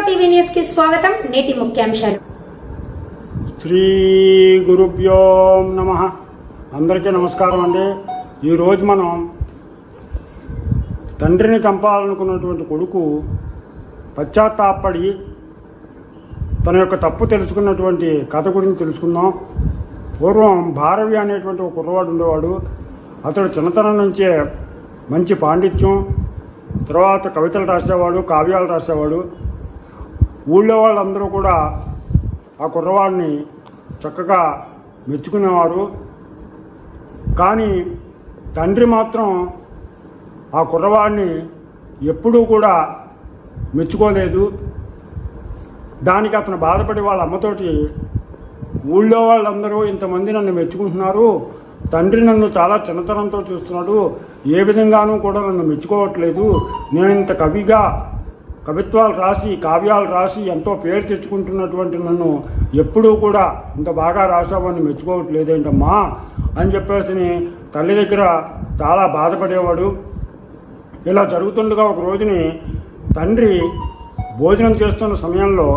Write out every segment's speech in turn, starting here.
TV న్యూస్కి స్వాగతం. నేటి ముఖ్యాంశాలు. శ్రీ గురుభ్యో నమ. అందరికీ నమస్కారం అండి. ఈరోజు మనం తండ్రిని చంపాలనుకున్నటువంటి కొడుకు పశ్చాత్తాపడి తన యొక్క తప్పు తెలుసుకున్నటువంటి కథ గురించి తెలుసుకుందాం. పూర్వం భారవి అనేటువంటి ఒక కుర్రవాడు ఉండేవాడు. అతడు చిన్నతనం నుంచే మంచి పాండిత్యం తర్వాత కవితలు రాసేవాడు కావ్యాలు రాసేవాడు. ఊళ్ళో వాళ్ళందరూ కూడా ఆ కుర్రవాడిని చక్కగా మెచ్చుకునేవారు. కానీ తండ్రి మాత్రం ఆ కుర్రవాడిని ఎప్పుడూ కూడా మెచ్చుకోలేదు. దానికి అతను బాధపడి వాళ్ళ అమ్మతోటి ఊళ్ళో వాళ్ళందరూ ఇంతమంది నన్ను మెచ్చుకుంటున్నారు. తండ్రి నన్ను చాలా చిన్నతనంతో చూస్తున్నాడు. ఏ విధంగానూ కూడా నన్ను మెచ్చుకోవట్లేదు. నేను ఇంత కవిగా కవిత్వాలు రాసి కావ్యాలు రాసి ఎంతో పేరు తెచ్చుకుంటున్నటువంటి నన్ను ఎప్పుడూ కూడా ఇంత బాగా రాసావని మెచ్చుకోవట్లేదేంటమ్మా అని చెప్పేసి తల్లి దగ్గర చాలా బాధపడేవాడు. ఇలా జరుగుతుండగా ఒక రోజుని తండ్రి భోజనం చేస్తున్న సమయంలో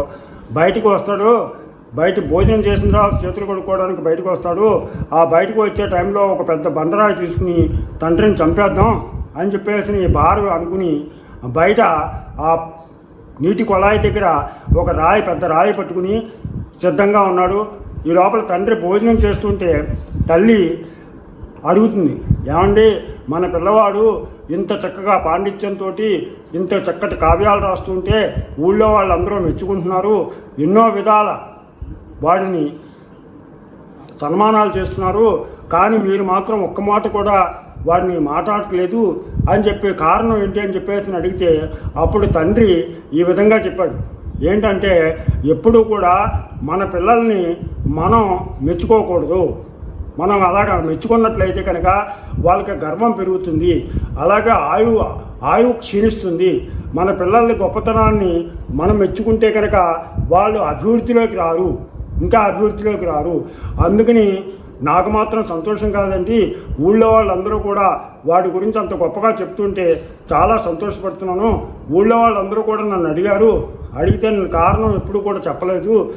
బయటకు వస్తాడు. బయట భోజనం చేసిన తర్వాత చేతులు కొనుక్కోవడానికి బయటకు వస్తాడు. ఆ బయటకు వచ్చే టైంలో ఒక పెద్ద బండరాయి తీసుకుని తండ్రిని చంపేద్దాం అని చెప్పేసి భార్య అనుకుని బయట ఆ నీటి కొళాయి దగ్గర ఒక రాయి పెద్ద రాయి పట్టుకుని సిద్ధంగా ఉన్నాడు. ఈ లోపల తండ్రి భోజనం చేస్తుంటే తల్లి అడుగుతుంది ఏమండి మన పిల్లవాడు ఇంత చక్కగా పాండిత్యంతో ఇంత చక్కటి కావ్యాలు రాస్తుంటే ఊళ్ళో వాళ్ళందరూ మెచ్చుకుంటున్నారు. ఎన్నో విధాల వాడిని సన్మానాలు చేస్తున్నారు. కానీ మీరు మాత్రం ఒక్క మాట కూడా వాడిని మాట్లాడట్లేదు అని చెప్పే కారణం ఏంటి అని చెప్పేసి అడిగితే అప్పుడు తండ్రి ఈ విధంగా చెప్పాడు. ఏంటంటే ఎప్పుడూ కూడా మన పిల్లల్ని మనం మెచ్చుకోకూడదు. మనం అలాగా మెచ్చుకున్నట్లయితే కనుక వాళ్ళకి గర్వం పెరుగుతుంది. అలాగే ఆయువు ఆయువు క్షీణిస్తుంది. మన పిల్లల్ని గొప్పతనాన్ని మనం మెచ్చుకుంటే కనుక వాళ్ళు అభివృద్ధిలోకి రారు. ఇంకా అభివృద్ధిలోకి రారు. అందుకని నాకు మాత్రం సంతోషం కాదండి. ఊళ్ళో వాళ్ళందరూ కూడా వాటి గురించి అంత గొప్పగా చెప్తుంటే చాలా సంతోషపడుతున్నాను. ఊళ్ళో వాళ్ళందరూ కూడా నన్ను అడిగారు. అడిగితే నేను కారణం ఎప్పుడు కూడా చెప్పలేదు.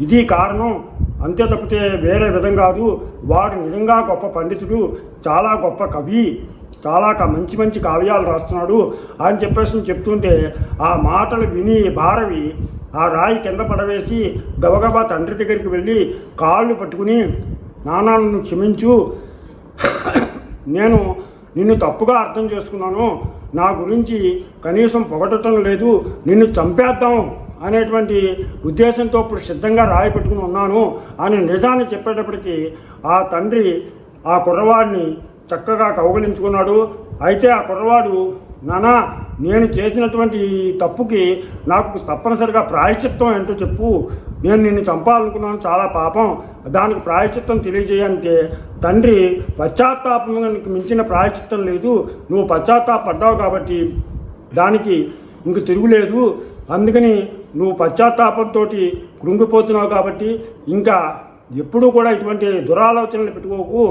ఇది కారణం. అంతే తప్పితే వేరే విధం కాదు. వాడు నిజంగా గొప్ప పండితుడు చాలా గొప్ప కవి చాలా మంచి మంచి కావ్యాలు రాస్తున్నాడు అని చెప్పేసి చెప్తుంటే ఆ మాటలు విని భారవి ఆ రాయి కింద పడవేసి గబగబా తండ్రి దగ్గరికి వెళ్ళి కాళ్ళు పట్టుకుని నాన్న నన్ను క్షమించు. నేను నిన్ను తప్పుగా అర్థం చేసుకున్నాను. నా గురించి కనీసం పొగటటం లేదు. నిన్ను చంపేద్దాం అనేటువంటి ఉద్దేశంతో ఇప్పుడు సిద్ధంగా రాయి పెట్టుకుని ఉన్నాను అని నిజాన్ని చెప్పేటప్పటికీ ఆ తండ్రి ఆ కుర్రవాడిని చక్కగా కౌగలించుకున్నాడు. అయితే ఆ కుర్రవాడు నానా నేను చేసినటువంటి ఈ తప్పుకి నాకు తప్పనిసరిగా ప్రాయచిత్తం ఏంటో చెప్పు. నేను నిన్ను చంపాలనుకున్నాను చాలా పాపం. దానికి ప్రాయచిత్తం తెలియజేయంటే తండ్రి పశ్చాత్తాపానికి మించిన ప్రాయచిత్తం లేదు. నువ్వు పశ్చాత్తాపడ్డావు కాబట్టి దానికి ఇంక తిరుగులేదు. అందుకని నువ్వు పశ్చాత్తాపంతో కృంగిపోతున్నావు కాబట్టి ఇంకా ఎప్పుడూ కూడా ఇటువంటి దురాలోచనలు పెట్టుకోకు.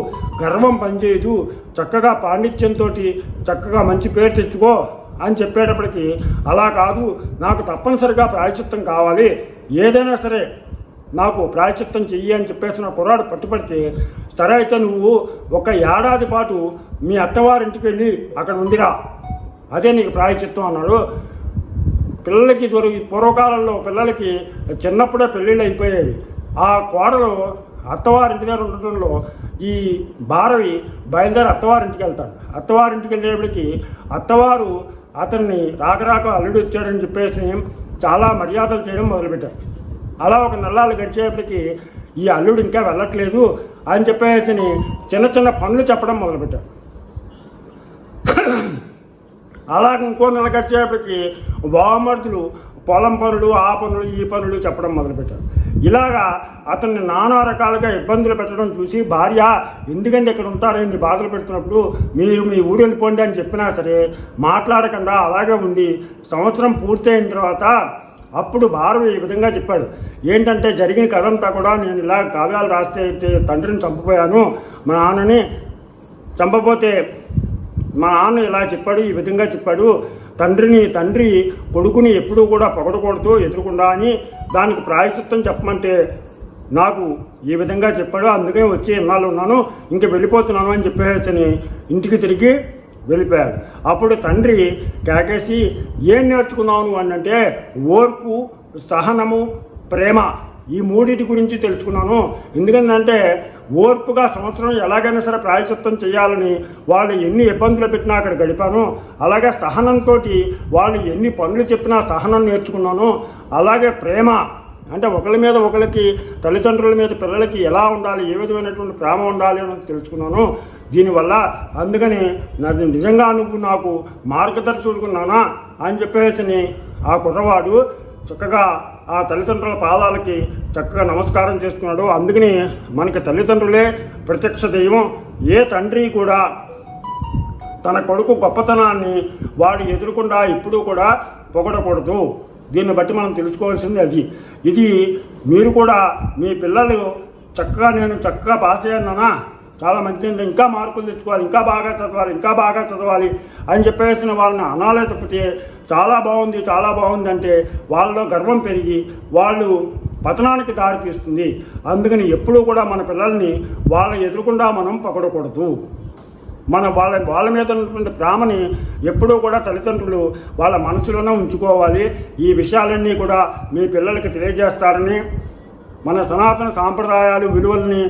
గర్వం పనిచేయదు. చక్కగా పాండిత్యంతో చక్కగా మంచి పేరు తెచ్చుకో అని చెప్పేటప్పటికి అలా కాదు. నాకు తప్పనిసరిగా ప్రాయచిత్తం కావాలి. ఏదైనా సరే నాకు ప్రాయచిత్తం చెయ్యి అని చెప్పేసి నా కుర్రాడు పట్టుపడితే సరే అయితే నువ్వు ఒక ఏడాది పాటు మీ అత్తవారింటికి వెళ్ళి అక్కడ ఉందిరా అదే నీకు ప్రాయచిత్తం అన్నాడు. పిల్లలకి దొరికి పూర్వకాలంలో పిల్లలకి చిన్నప్పుడే పెళ్ళిళ్ళు అయిపోయేవి. ఆ కోడలు అత్తవారింటి దగ్గర ఉండటంలో ఈ భారవి బయలుదేరి అత్తవారింటికి వెళ్తాడు. అత్తవారింటికి వెళ్ళేప్పటికి అత్తవారు అతన్ని రాకరాక అల్లుడు వచ్చాడని చెప్పేసి చాలా మర్యాదలు చేయడం మొదలుపెట్టారు. అలా ఒక నెలలు గడిచేపటికి ఈ అల్లుడు ఇంకా వెళ్ళట్లేదు అని చెప్పేసి చిన్న చిన్న పనులు చెప్పడం మొదలుపెట్టారు. అలాగే ఇంకో నెల గడిచేపటికి బావమరుదులు పొలం పనులు ఆ పనులు ఈ పనులు చెప్పడం మొదలుపెట్టారు. ఇలాగా అతన్ని నానా రకాలుగా ఇబ్బందులు పెట్టడం చూసి భార్య ఎందుకంటే ఇక్కడ ఉంటారని బాధలు పెడుతున్నప్పుడు? మీరు మీ ఊరు వెళ్ళిపోండి అని చెప్పినా సరే మాట్లాడకుండా అలాగే ఉంది. సంవత్సరం పూర్తయిన తర్వాత అప్పుడు భారవి ఈ విధంగా చెప్పాడు. ఏంటంటే జరిగిన కథంతా కూడా నేను ఇలా కావ్యాలు రాస్తే అయితే తండ్రిని చంపిపోయాను మా నాన్నని చంపపోతే మా నాన్న ఇలా చెప్పాడు ఈ విధంగా చెప్పాడు. తండ్రిని తండ్రి కొడుకుని ఎప్పుడూ కూడా పొగడకూడదు ఎదురుకుండా అని దానికి ప్రాయచిత్తం చెప్పమంటే నాకు ఈ విధంగా చెప్పాడు. అందుకే వచ్చి ఇన్నాళ్ళు ఉన్నాను ఇంక వెళ్ళిపోతున్నాను అని చెప్పేసని ఇంటికి తిరిగి వెళ్ళిపోయాడు. అప్పుడు తండ్రి కేకేసి ఏం నేర్చుకున్నావు అని అంటే ఓర్పు సహనము ప్రేమ. ఈ మూడింటి గురించి తెలుసుకున్నాను. ఎందుకంటే ఓర్పుగా సంవత్సరం ఎలాగైనా సరే ప్రాయచిత్తం చేయాలని వాళ్ళు ఎన్ని ఇబ్బందులు పెట్టినా అక్కడ గడిపాను. అలాగే సహనంతో వాళ్ళు ఎన్ని పనులు చెప్పినా సహనం నేర్చుకున్నాను. అలాగే ప్రేమ అంటే ఒకరి మీద ఒకరికి తల్లిదండ్రుల మీద పిల్లలకి ఎలా ఉండాలి ఏ విధమైనటువంటి ప్రేమ ఉండాలి అని తెలుసుకున్నాను. దీనివల్ల అందుకని నాకు నిజంగా నువ్వు నాకు మార్గదర్శకున్నానా అని చెప్పేసి ఆ కుర్రవాడు చక్కగా ఆ తల్లిదండ్రుల పాదాలకి చక్కగా నమస్కారం చేస్తున్నాడు. అందుకని మనకి తల్లిదండ్రులే ప్రత్యక్ష దైవం. ఏ తండ్రి కూడా తన కొడుకు గొప్పతనాన్ని వాడు ఎదురుకుండా ఇప్పుడు కూడా పొగడకూడదు. దీన్ని బట్టి మనం తెలుసుకోవాల్సింది అది. ఇది మీరు కూడా మీ పిల్లలు చక్కగా నేను చక్కగా పాస్ అయ్యానా చాలా మంచిది ఇంకా మార్కులు తెచ్చుకోవాలి ఇంకా బాగా చదవాలి ఇంకా బాగా చదవాలి అని చెప్పేసిన వాళ్ళని అనాలే తప్పితే చాలా బాగుంది చాలా బాగుంది అంటే వాళ్ళలో గర్వం పెరిగి వాళ్ళు పతనానికి దారితీస్తుంది అందుకని ఎప్పుడూ కూడా మన పిల్లల్ని వాళ్ళ ఎదురుకుండా మనం పగడకూడదు. మన వాళ్ళ వాళ్ళ మీద ఉన్నటువంటి ప్రేమని ఎప్పుడూ కూడా తల్లిదండ్రులు వాళ్ళ మనసులోనే ఉంచుకోవాలి. ఈ విషయాలన్నీ కూడా మీ పిల్లలకి తెలియజేస్తారని మన సనాతన సాంప్రదాయాలు విలువల్ని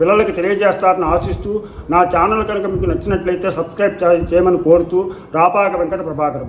పిల్లలకి తెలియజేస్తారని ఆశిస్తూ నా ఛానల్ కనుక మీకు నచ్చినట్లయితే సబ్స్క్రైబ్ చేయమని కోరుతూ రాపాక వెంకట ప్రభాకర్